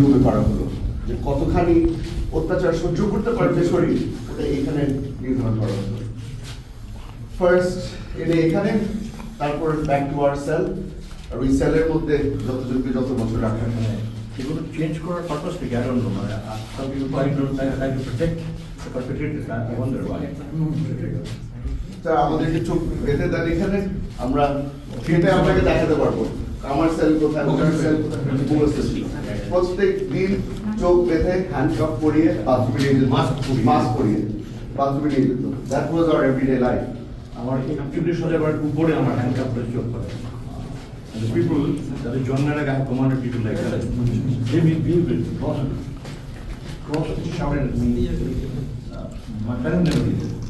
রুমে করা হলো। যে কতখানি অত্যাচার সহ্য করতে পারবে শরীর ওটা এখানে নির্ধারণ করা হলো। ফার্স্ট এনে এখানে তারপর ব্যাক টু আওয়ার সেল আর ওই সেলের মধ্যে যতজনকে যত বছর রাখা হয় এগুলো চেঞ্জ করার পারপাস কি I don't know, মানে protect the perpetrators, I wonder why. তা আমাদেরকে চোখ বেঁধে দেন এখানে আমরা খেটে আপনাকে দেখাতে পারব। আমার সেল কোথায় ওখানে সেল কোথায় প্রত্যেক দিন চোখ বেঁধে হ্যান্ডকাপ পরিয়ে বাথরুমে নিয়ে যেত পরিয়ে। মাস্ক পরিয়ে বাথরুমে নিয়ে যেত that was our everyday life আমার একচল্লিশ হাজার উপরে আমার হ্যান্ড কাপ করে চোখ করে And the people, যাদের জন্মের আগে I commanded people like that. They will be with cross, cross shouted at me. My parents never did it.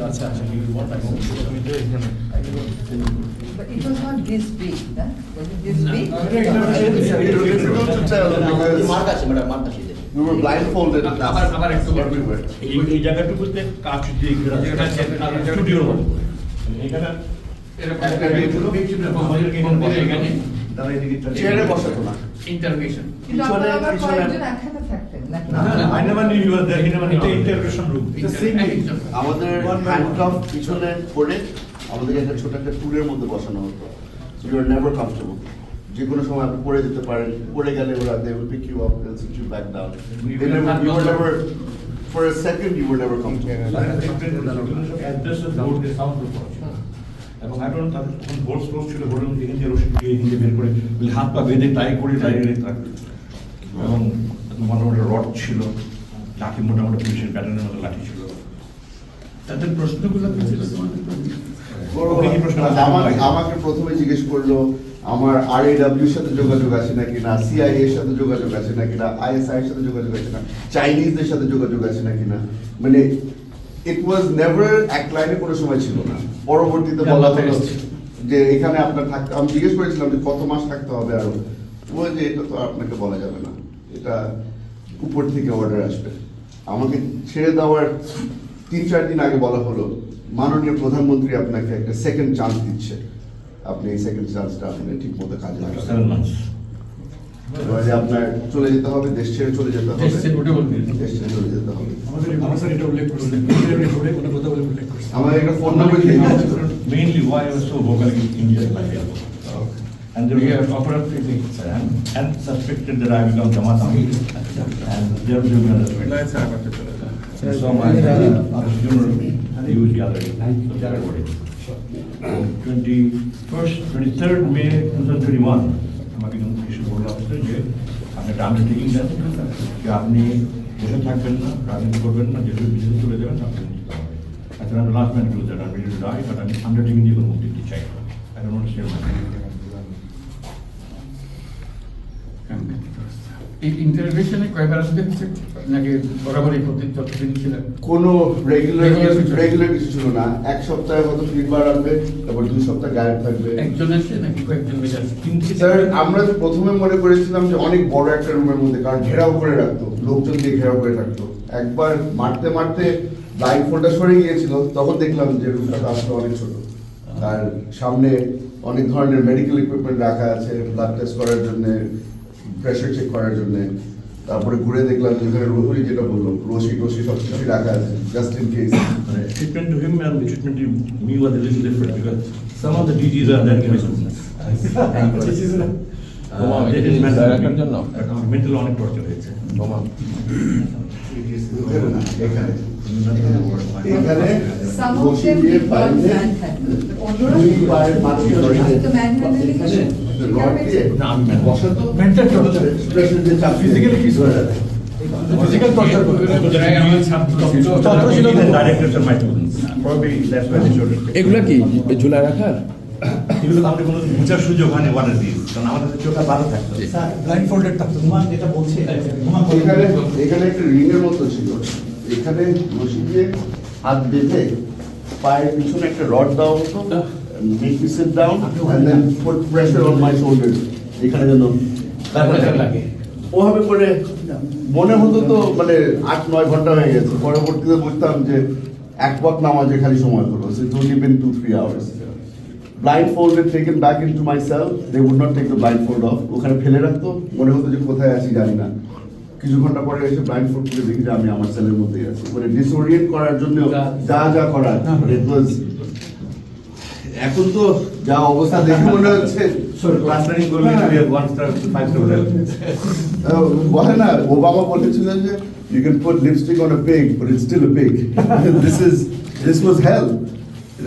আচ্ছা আচ্ছা But it was not this big, huh? Was it this No. big? It was difficult to tell because we were blindfolded everywhere. এই জায়গাটুকুতে কাজ দিয়ে স্টুডিওর মতো এখানে চেয়ারে বসাতো না ইন্টারভিউশন কিন্তু আপনারা আবার কয়েকজন একসাথে থাকতেন আমাদের হ্যান্ডকাফ পিছনে করে আমাদেরকে একটা ছোট একটা টুরের মধ্যে বসানো হতো ইউ আর নেভার কমফর্টেবল যে কোনো সময় আপনি পড়ে যেতে পারেন পড়ে গেলে ওরা they will pick you up they sit you back down you are never করা ছিল। এবং know, তাদের তখন বোর্ড ক্লোজ ছিল বোর্ডের মধ্যে এখান দিয়ে রশি দিয়ে এখান বের করে হাত পা বেঁধে টাই করে দাঁড়িয়ে থাকবে এবং মোটামুটি রড ছিল লাঠি মোটামুটি পুলিশের প্যাটার্নের মতো লাঠি ছিল। তাদের প্রশ্নগুলো? আমাকে আমাকে প্রথমে জিজ্ঞেস করল আমার আর এর সাথে যোগাযোগ আছে নাকি না সিআইএ এর সাথে যোগাযোগ আছে নাকি না আইএসআই এর সাথে যোগাযোগ আছে না চাইনিজদের সাথে যোগাযোগ আছে নাকি না? মানে ইট ওয়াজ নেভার এক লাইনে কোনো সময় ছিল না। পরবর্তীতে বলা হলো যে এখানে আপনার থাকতে আমি জিজ্ঞেস করেছিলাম যে কত মাস থাকতে হবে আরও। ও যে এটা তো আপনাকে বলা যাবে না। এটা উপর থেকে অর্ডার আসবে। আমাকে ছেড়ে দেওয়ার তিন চার দিন আগে বলা হলো মাননীয় প্রধানমন্ত্রী আপনাকে একটা সেকেন্ড চান্স দিচ্ছে। আপনি এই সেকেন্ড চান্সটা আপনি ঠিক মতো কাজে লাগাবেন। এবারে আপনার চলে যেতে হবে দেশ ছেড়ে চলে যেতে হবে। দেশ ছেড়ে চলে যেতে হবে। আমাদের এটা উল্লেখ করছেন রিপোর্টে কোনো কথা বলে উল্লেখ আমার একটা ফোন নাম্বার দিয়ে দিয়েছিল mainly why I was so And they were operating and, and suspected that I become Jamaat Ami. And they were doing another way. So my uh, funeral, they used the other day. Twenty-first, twenty-third May two thousand twenty-one, আমাকে যখন কিছু বলল অফিসে যে আপনি একটা undertaking দেন যে আপনি বসে থাকবেন না রাজনীতি করবেন না যেহেতু বিদেশে চলে যাবেন আপনি নিতে হবে I said, I'm the last man to do that, I'm ready to die, but I'm undertaking the মুক্তি দিতে চাই না। I don't want to share my এই ইন্টারভিউশনে কয়বার আসতে হচ্ছে নাকি বরাবরই প্রতি ছিলেন কোনো রেগুলার রেগুলার কিছু ছিল। না। এক সপ্তাহে হয়তো তিনবার আসবে তারপর দুই সপ্তাহ গায়েব থাকবে। একজন নাকি কয়েকজন মিলে স্যার আমরা প্রথমে মনে করেছিলাম যে অনেক বড় একটা রুমের মধ্যে কারণ ঘেরাও করে রাখতো লোকজন দিয়ে ঘেরাও করে রাখতো একবার মারতে মারতে লাইন ফোনটা সরে গিয়েছিল তখন দেখলাম যে রুমটা আসলে অনেক ছোট। আর সামনে অনেক ধরনের মেডিকেল ইকুইপমেন্ট রাখা আছে ব্লাড টেস্ট করার জন্য প্রেশার চেক করার জন্য। তারপরে ঘুরে দেখলাম যে ওখানে রোহরি যেটা বলল রোসি টোসি সব কিছু রাখা আছে treatment to him treatment to R that chemistry this is এখানে Some of them did not বাইরে manhandle, but অন্যরা দুই পায়ের মাঝখানে তো manhandling রড দিয়ে না, আমি manhandle- বসাতো মেন্টাল টর্চার প্রেশার দিয়ে চাপ Physically কিছু হয় না। ফিজিক্যাল টর্চার ছাত্র ছিল তো। Even directors are my students. Probably that's why they showed it. এগুলা কি? ঝুলা রাখার? এগুলো তো আমাদের কোনো বোঝার সুযোগ হয়নি ওয়ান দিস কারণ আমাদের চোখ আর বাধা থাকতো। ব্লাইন্ড ফোল্ডেড থাকতো এখানে এখানে একটা রিং এর মতো ছিল। এখানে বসে হাত বেঁধে পায়ের পিছনে একটা রড দেওয়া হতো make me sit down and then put pressure on my shoulder এখানে যেন Pressure লাগে। ওভাবে করে মনে হতো তো মানে আট নয় ঘণ্টা হয়ে গেছে। পরবর্তীতে বুঝতাম যে এক পথ নামাজে খালি সময় হলো it's only been two three hours blindfolded taken back into my cell they would not take the blindfold off ওখানে ফেলে রাখতো। মনে হতো যে কোথায় আছি জানি না। কিছু ঘণ্টা পরে এসে ব্লাইন্ড ব্লাইন্ডফোল্ড করে দেখি যে আমি আমার সেলের মধ্যেই আছি। মানে ডিসওরিয়েন্ট করার জন্য যা যা। was এখন তো যা অবস্থা দেখে মনে হচ্ছে করলে বলে না ওবামা বলেছিলেন যে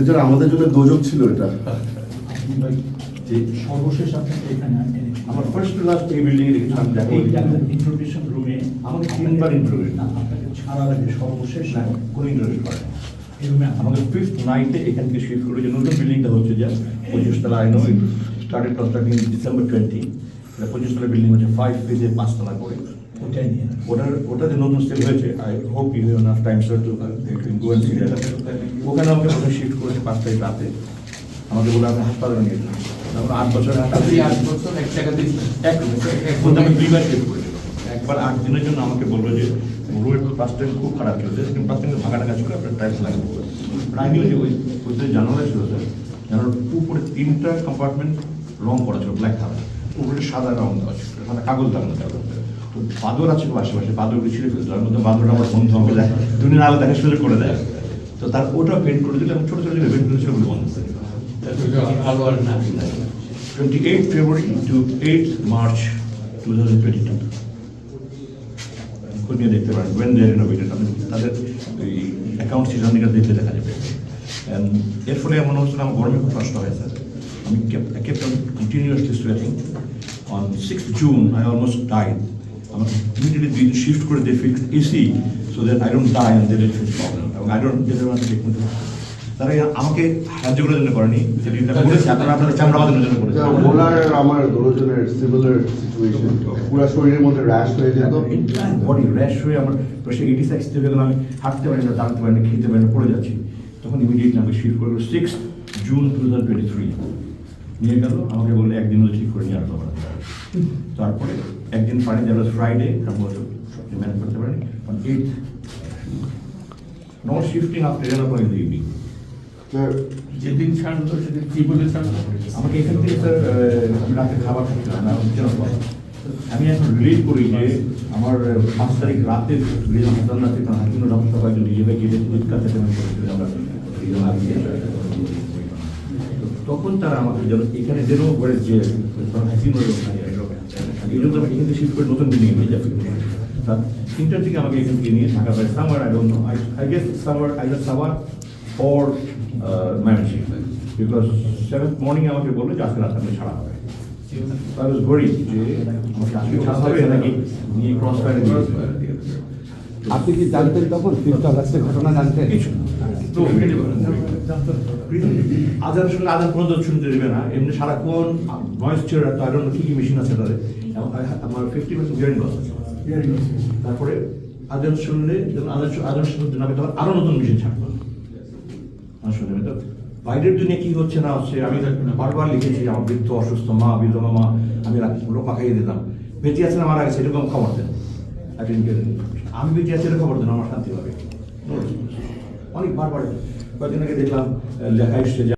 এটার আমাদের জন্য দোজক ছিল এটা। যে সর্বশেষ আপনাকে এখানে। আমার ফার্স্ট টু লাস্ট এই বিল্ডিং এ দেখেছিলাম দেখো ইন্ট্রোডিউশন রুমে আমাকে তিনবার introduce। না আপনাকে ছাড়ার আগে সর্বশেষ। কোনো ইন্টারেস্ট করে এই রুমে আমাকে ফিফথ নাইটে এখান থেকে শিফট করে যে নতুন বিল্ডিংটা হচ্ছে যে পঁচিশ তলা I know started constructing December twenty পঁচিশ তলা বিল্ডিং হচ্ছে ফাইভ পেজে পাঁচতলা করে। ওটাই নিয়ে ওটার ওটা যে নতুন সেল হয়েছে I hope you have time sir to go ওখানে আমাকে শিফট করেছে পাঁচ তারিখ রাতে। আমাকে বলে আপনি হাসপাতালে নিয়ে যান তারপর আট বছর আট বছর এক জায়গাতেই এক আমি দুইবার শিফট করেছিল একবার আট দিনের জন্য আমাকে বলল যে রোড পাঁচ টাইম খুব খারাপ ছিল যে কিন্তু পাঁচ টাইম ভাঙাটা কাজ করে আপনার টাইলস লাগাবো যে ওই ওই জানালা ছিল স্যার জানালার উপরে তিনটা কম্পার্টমেন্ট রং করা ছিল ব্ল্যাক কালার উপরে সাদা রং দেওয়া ছিল সাদা কাগজ লাগানো ছিল। তো বাদর আছে আশেপাশে বাদরগুলো ছিঁড়ে ফেলতো তার মধ্যে বাদরটা আমার বন্ধু আমাকে দেয় দুদিন আলো দেখা সুযোগ করে দেয়। তো তার ওটা পেন্ট করে দিলে এবং ছোটো ছোটো যে পেন্ট ছিল ওগুলো বন্ধ করে 28 February to 8 March 2022 খোঁজ নিয়ে দেখতে পারেন ওয়েন দে রিনোভেটেড আপনি তাদের এই অ্যাকাউন্ট সিজনটা দেখতে দেখা যাবে এর ফলে মনে হচ্ছিল আমার গরমে খুব কষ্ট হয় স্যার আমি kept on continuously sweating on six June I almost died আমার ইমিডিয়েটলি দুই শিফট করে দিয়ে fix AC so that I don't die and that fix problem এবং আই ডোন্ট তারা আমাকে সাহায্য করার জন্য করেনি। করেছে আপনারা আপনাদের চামড়া বাঁধানোর জন্য করেছে। ওনার আমার দুজনের সিমিলার সিচুয়েশন পুরো শরীরের মধ্যে র্যাশ হয়ে যেত। বডি র্যাশ হয়ে আমার প্রেশার এইটি সিক্স থেকে আমি হাঁটতে পারি না দাঁড়াতে পারি না খেতে পারি না পড়ে যাচ্ছি। তখন ইমিডিয়েটলি আমাকে শিফট করল six June two thousand twenty three নিয়ে গেল আমাকে বলল একদিন হলে ঠিক করে নিয়ে পারে তারপরে একদিন পারে যারা ফ্রাইডে তারপর ম্যানেজ করতে পারেনি। Eight not shifting after eleven evening যেদিন ছাড়লো সেদিন কি বলে ছাড়লো আমাকে এখান থেকে স্যার রাতে খাবার হয় আমি এখন রিলিজ করি যে আমার পাঁচ তারিখ রাতে রিলিজ হাসান রাতে হাকিম নিজেকে রিজন আগে তখন তারা আমাকে যেন এখানে যেন করে যে হাকিম এই জন্য আমি এখান থেকে শিফট করে নতুন বিল্ডিং নিয়ে যাবে। তিনটার দিকে আমাকে এখান থেকে নিয়ে ঢাকা পায় summer I don't know I guess summer I summer for managing because seventh morning আমাকে বলল যে আজকে রাতে আপনি ছাড়া হবে আই ওয়াজ worried যে আমাকে আজকে ছাড়া হবে নাকি নিয়ে ক্রস ফায়ারে দিয়ে আপনি কি জানতেন তখন ফিফথ আগস্টের ঘটনা জানতেন কিছু তো আজান শুনলে আজান পর্যন্ত শুনতে দেবে না এমনি সারাক্ষণ ভয়েস ছেড়ে রাখতো আই ডোন্ট কি কি মেশিন আছে তাদের আমার ফিফটি পার্সেন্ট হিয়ারিং লস আছে তারপরে আজান শুনলে যখন আজান আজান শুনতে না তখন আরও নতুন মেশিন ছাড়বো শুনতে তো বাইরের দুনিয়া কি হচ্ছে না হচ্ছে, আমি বারবার লিখেছি, আমার বৃদ্ধ অসুস্থ মা বিধবা মা আমি লোক খাইয়ে দিতাম। বেঁচে আছে মারা গেছে, এরকম খবর দেন. আমি বেঁচে আছি খবর দেন, আমার শান্তি হবে। অনেক বারবার কয়েকদিন আগে দেখলাম লেখা এসছে